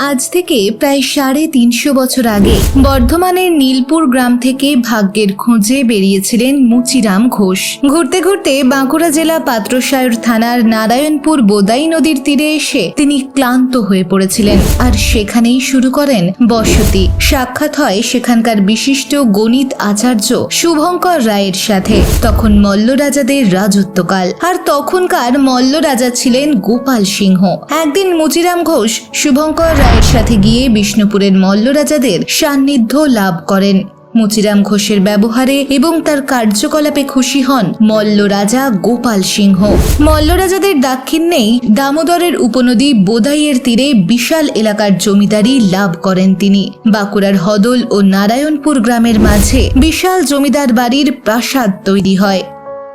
আজ থেকে প্রায় সাড়ে তিনশো বছর আগে বর্ধমানের নীলপুর গ্রাম থেকে ভাগ্যের খোঁজে বেরিয়েছিলেন মুচিরাম ঘোষ। ঘুরতে ঘুরতে বাঁকুড়া জেলা পাত্রসায়র থানার নারায়ণপুর বোদাই নদীর তীরে এসে তিনি ক্লান্ত হয়ে পড়েছিলেন আর সেখানেই শুরু করেন বসতি। সাক্ষাৎ হয় সেখানকার বিশিষ্ট গণিত আচার্য শুভঙ্কর রায়ের সাথে। তখন মল্ল রাজাদের রাজত্বকাল। আর তখনকার মল্ল রাজা ছিলেন গোপাল সিংহ। একদিন মুচিরাম ঘোষ শুভঙ্কর রায়ের সাথে গিয়ে বিষ্ণুপুরের মল্ল রাজাদের সান্নিধ্য লাভ করেন। মুচিরাম ঘোষের ব্যবহারে এবং তার কার্যকলাপে খুশি হন মল্ল রাজা গোপাল সিংহ। মল্ল রাজাদের দাক্ষিণ্যেই দামোদরের উপনদী বোদাইয়ের তীরে বিশাল এলাকার জমিদারি লাভ করেন তিনি। বাঁকুড়ার হদল ও নারায়ণপুর গ্রামের মাঝে বিশাল জমিদার বাড়ির প্রাসাদ তৈরি হয়।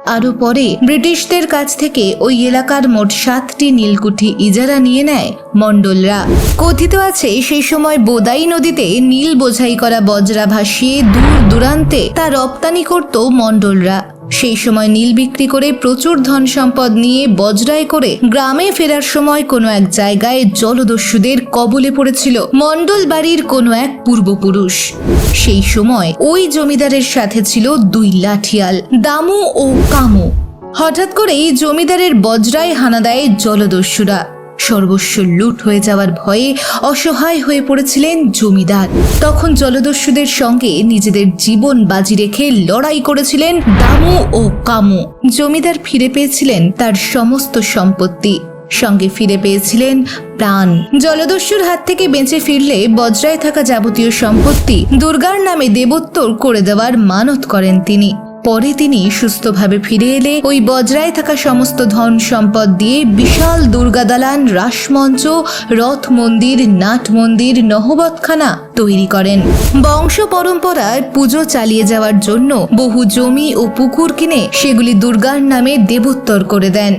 আরও পরে ব্রিটিশদের কাছ থেকে ওই এলাকার মোট সাতটি নীলকুঠি ইজারা নিয়ে নেয় মণ্ডলরা। কথিত আছে, সেই সময় বোদাই নদীতে নীল বোঝাই করা বজরা ভাসিয়ে দূর দূরান্তে তা রপ্তানি করত মণ্ডলরা। সেই সময় নীল বিক্রি করে প্রচুর ধন সম্পদ নিয়ে বজরায় করে গ্রামে ফেরার সময় কোনো এক জায়গায় জলদস্যুদের কবলে পড়েছিল মণ্ডল বাড়ির কোনো এক পূর্বপুরুষ। সেই সময় ওই জমিদারের সাথে ছিল দুই লাঠিয়াল, দামু ও কামু। হঠাৎ করেই জমিদারের বজরায় হানা দেয় জলদস্যুরা। সর্বস্ব লুট হয়ে যাওয়ার ভয়ে অসহায় হয়ে পড়েছিলেন জমিদার। তখন জলদস্যুদের সঙ্গে নিজেদের জীবন বাজি রেখে লড়াই করেছিলেন দামু ও কামু। জমিদার ফিরে পেয়েছিলেন তার সমস্ত সম্পত্তি। সঙ্গে ফিরে পেয়েছিলেন প্রাণ। জলদস্যুর হাত থেকে বেঁচে ফিরলে বজ্রায় থাকা যাবতীয় সম্পত্তি দুর্গার নামে দেবোত্তর করে দেওয়ার মানত করেন তিনি। পরে তিনি সুস্থভাবে ফিরে এলে ওই বজ্রায় থাকা সমস্ত ধন সম্পদ দিয়ে বিশাল দুর্গাদালান রাসমঞ্চ, রথ মন্দির, নাট মন্দির, নহবতখানা তৈরি করেন। বংশ পরম্পরায় পুজো চালিয়ে যাওয়ার জন্য বহু জমি ও পুকুর কিনে সেগুলি দুর্গার নামে দেবোত্তর করে দেন।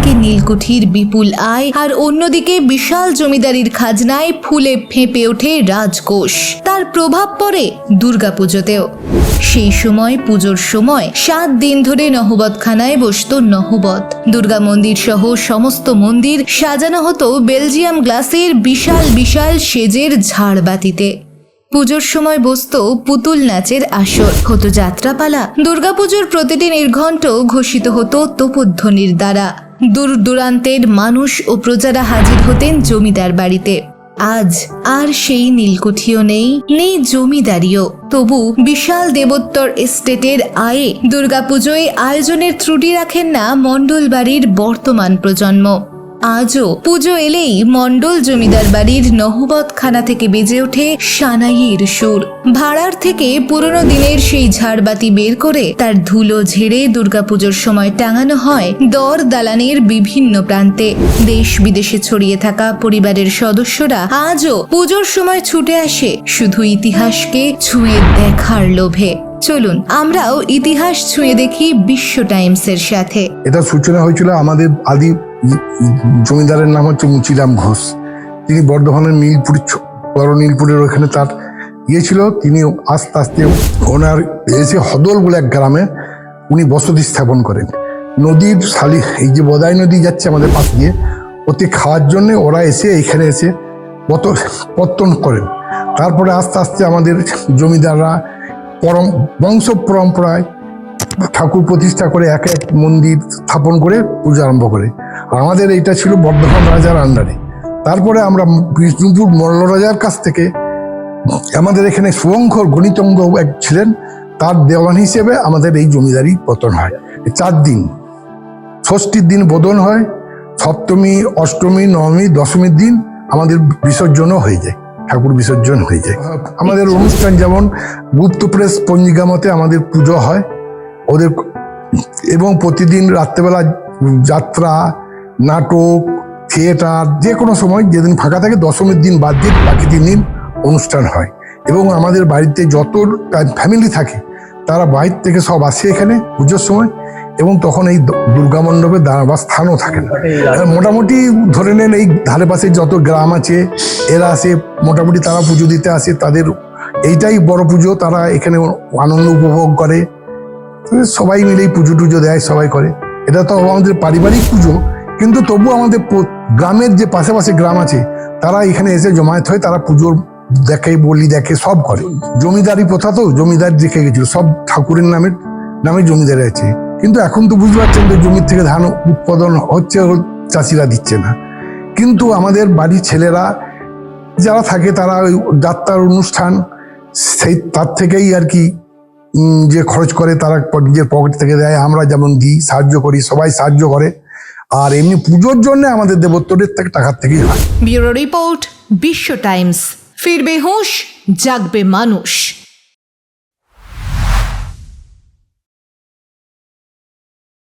একদিকে নীলকুঠির বিপুল আয় আর অন্যদিকে বিশাল জমিদারির খাজনায় ফুলে ফেঁপে ওঠে রাজকোষ। তার প্রভাব পড়ে দুর্গাপুজোতেও। সেই সময়, পুজোর সময় সাত দিন ধরে নহবতখানায় বসত নহবত। দুর্গা মন্দির সহ সমস্ত মন্দির সাজানো হতো বেলজিয়াম গ্লাসের বিশাল বিশাল সেজের ঝাড়বাতিতে পুজোর সময় বসত পুতুল নাচের আসর। হতো যাত্রাপালা। দুর্গাপুজোর প্রতিটি নির্ঘণ্ট ঘোষিত হতো তোপধ্বনির দ্বারা। দূর দূরান্তের মানুষ ও প্রজারা হাজির হতেন জমিদার বাড়িতে। আজ আর সেই নীলকুঠিও নেই নেই জমিদারিও। তবু বিশাল দেবোত্তর এস্টেটের আয়ে দুর্গাপুজোয় আয়োজনের ত্রুটি রাখেন না মণ্ডলবাড়ির বর্তমান প্রজন্ম। আজও পুজো এলেই মণ্ডল জমিদার বাড়ির নহবতখানা থেকে বেজে ওঠে সানাইয়ের সুর। ভাড়ার থেকে পুরনো দিনের সেই ঝাড়বাতি বের করে তার ধুলো ঝেড়ে দুর্গাপুজোর সময় টাঙানো হয় দর দালানের বিভিন্ন প্রান্তে। দেশ বিদেশে ছড়িয়ে থাকা পরিবারের সদস্যরা আজও পুজোর সময় ছুটে আসে শুধু ইতিহাসকে ছুঁয়ে দেখার লোভে। চলুন, আমরাও ইতিহাস ছুঁয়ে দেখি বিশ্ব টাইমসের সাথে। এটা সূচনা হয়েছিল আমাদের আদি জমিদারের নাম হচ্ছে মুচিরাম ঘোষ। তিনি বর্ধমানের নীলপুর বড় নীলপুরের ওখানে তার ইয়ে ছিল, তিনি আস্তে আস্তে ওনার এসে হদল বলে এক গ্রামে উনি বসতি স্থাপন করেন। নদীর শালি এই যে বদাই নদী যাচ্ছে আমাদের পাশ দিয়ে, ওতে খাওয়ার জন্যে ওরা এসে এইখানে এসে পত, পত্তন করেন। তারপরে আস্তে আস্তে আমাদের জমিদাররা পরম, বংশ পরম্পরায় ঠাকুর প্রতিষ্ঠা করে এক এক মন্দির স্থাপন করে পূজা আরম্ভ করে। আমাদের এইটা ছিল বর্ধমান রাজার আন্ডারে। তারপরে আমরা বিষ্ণুপুর মল্ল রাজার কাছ থেকে, আমাদের এখানে শুভঙ্কর গণিতঙ্গ এক ছিলেন, তার দেওয়ান হিসেবে আমাদের এই জমিদারি পতন হয়। চার দিন, ষষ্ঠীর দিন বোধন হয়, সপ্তমী, অষ্টমী, নবমী দশমীর দিন আমাদের বিসর্জনও হয়ে যায়, ঠাকুর বিসর্জন হয়ে যায়। আমাদের অনুষ্ঠান যেমন গুপ্ত প্রেস পঞ্জিকা মতে আমাদের পুজো হয়, ওদের এবং প্রতিদিন রাত্রেবেলা যাত্রা নাটক, থিয়েটার যে কোনো সময় যেদিন ফাঁকা থাকে দশমীর দিন বাদ দিয়ে তিন দিন অনুষ্ঠান হয়। এবং আমাদের বাড়িতে যত ফ্যামিলি থাকে, তারা বাইর থেকে সব আসে এখানে পুজোর সময় এবং তখন এই দুর্গা মণ্ডপে দাঁড়াবার স্থানও থাকে না। মোটামুটি ধরে নেন এই ধারে পাশে যত গ্রাম আছে, এরা আসে, মোটামুটি তারা পুজো দিতে আসে, তাদের এইটাই বড় পুজো, তারা এখানে আনন্দ উপভোগ করে। সবাই মিলেই পুজো টুজো দেয়, সবাই করে। এটা তো আমাদের পারিবারিক পুজো কিন্তু তবু আমাদের গ্রামের যে পাশাপাশি গ্রাম আছে, তারা এখানে এসে জমায়েত হয়ে তারা পুজোর দেখে, বলি দেখে সব করে। জমিদারি প্রথা তো জমিদার দেখে গেছিল, সব ঠাকুরের নামের নামে জমিদারি আছে। কিন্তু এখন তো বুঝতে পারছেন যে জমির থেকে ধান উৎপাদন হচ্ছে চাষিরা দিচ্ছে না। কিন্তু আমাদের বাড়ির ছেলেরা যারা থাকে, তারা ওই যাত্রার অনুষ্ঠান, সেই তার থেকেই আর কি যে খরচ করে, তারা নিজের পকেট থেকে দেয়। আমরা যেমন দিই, সাহায্য করি, সবাই সাহায্য করে। আর এমনি পুজোর জন্য আমাদের দেবত্বটির থেকে টাকার থেকেই হয়। Bureau report Bishwa Times. ফিরবে হুঁশ, জাগবে মানুষ।